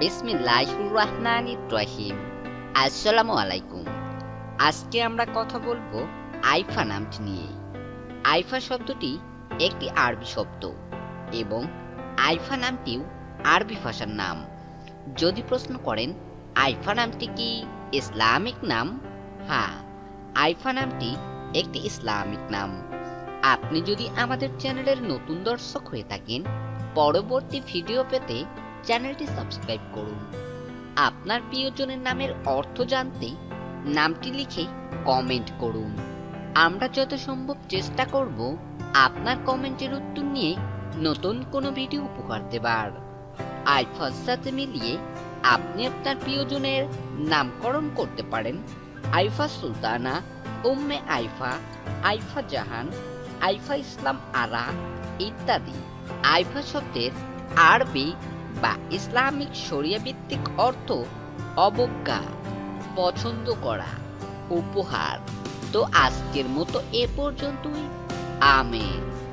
বিসমিল্লাহির রহমানির রহিম। আসসালামু আলাইকুম আজকে আমরা কথা বলব আইফা নামটি নিয়ে আইফা শব্দটি একটি আরবি শব্দ এবং আইফা নামটিও আরবি ভাষার নাম। যদি প্রশ্ন করেন, আইফা নামটি কি ইসলামিক নাম? হ্যাঁ আইফা নামটি একটি ইসলামিক নাম। আপনি যদি আমাদের চ্যানেলের নতুন দর্শক হয়ে থাকেন, পরবর্তী ভিডিও পেতে চ্যানেলটি সাবস্ক্রাইব করুন। আপনার প্রিয়জনের নামের অর্থ জানতে নামটি লিখে কমেন্ট করুন। আমরা যত সম্ভব চেষ্টা করব আপনার কমেন্টের উত্তর নিয়ে নতুন কোনো ভিডিও উপহার দেবার। আইফার সাথে মিলিয়ে আপনি আপনার প্রিয়জনের নামকরণ করতে পারেন। আইফা সুলতানা, উম্মে আইফা আইফা জাহান আইফা ইসলাম আরা ইত্যাদি। আইফা শব্দের আরবি বা ইসলামিক শরিয়া ভিত্তিক অর্থ অবজ্ঞা, পছন্দ করা, উপহার। তো আজকের মতো এ পর্যন্তই। আমেন।